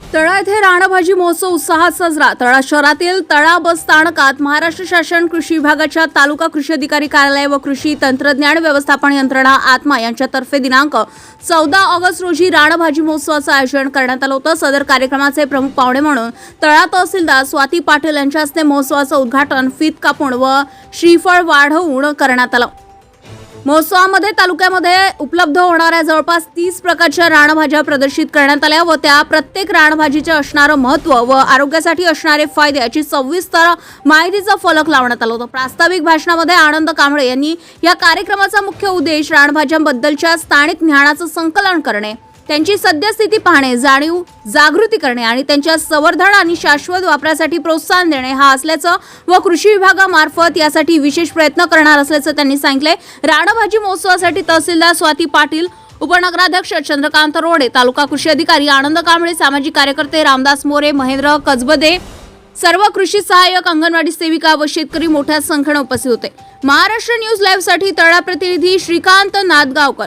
तळा येथे राणभाजी महोत्सव उत्साहात साजरा. तळा शहरातील तळा बस स्थानकात महाराष्ट्र शासन कृषी विभागाच्या तालुका कृषी अधिकारी कार्यालय व कृषी तंत्रज्ञान व्यवस्थापन यंत्रणा आत्मा यांच्यातर्फे दिनांक चौदा ऑगस्ट रोजी राणभाजी महोत्सवाचं आयोजन करण्यात आलं होतं. सदर कार्यक्रमाचे प्रमुख पाहुणे म्हणून तळा तहसीलदार स्वाती पाटील यांच्या हस्ते महोत्सवाचं उद्घाटन फित कापून व श्रीफळ वाढवून करण्यात आलं. महोत्सवामध्ये तालुक्यामध्ये उपलब्ध होणाऱ्या जवळपास तीस प्रकारच्या रानभाज्या प्रदर्शित करण्यात आल्या व त्या प्रत्येक रानभाजीचे असणारं महत्त्व व आरोग्यासाठी असणारे फायदे याची सविस्तर माहितीचा फलक लावण्यात आला होता. प्रास्ताविक भाषणामध्ये आनंद कांबळे यांनी या कार्यक्रमाचा मुख्य उद्देश रानभाज्यांबद्दलच्या स्थानिक ज्ञानाचं संकलन करणे. त्यांची सद्यस्थिती पाहणे जाणीव जागृती करणे आणि त्यांच्या संवर्धन आणि शाश्वत वापरासाठी प्रोत्साहन देणे हा असल्याचं व कृषी विभागामार्फत यासाठी विशेष प्रयत्न करणार असल्याचं त्यांनी सांगितले राणभाजी महोत्सवासाठी तहसीलदार स्वाती पाटील उपनगराध्यक्ष चंद्रकांत रोडे तालुका कृषी अधिकारी आनंद कांबळे सामाजिक कार्यकर्ते रामदास मोरे महेंद्र कजबदे सर्व कृषी सहाय्यक अंगणवाडी सेविका व शेतकरी मोठ्या संख्येने उपस्थित होते. महाराष्ट्र न्यूज लाईव्हसाठी तळा प्रतिनिधी श्रीकांत नादगावकर.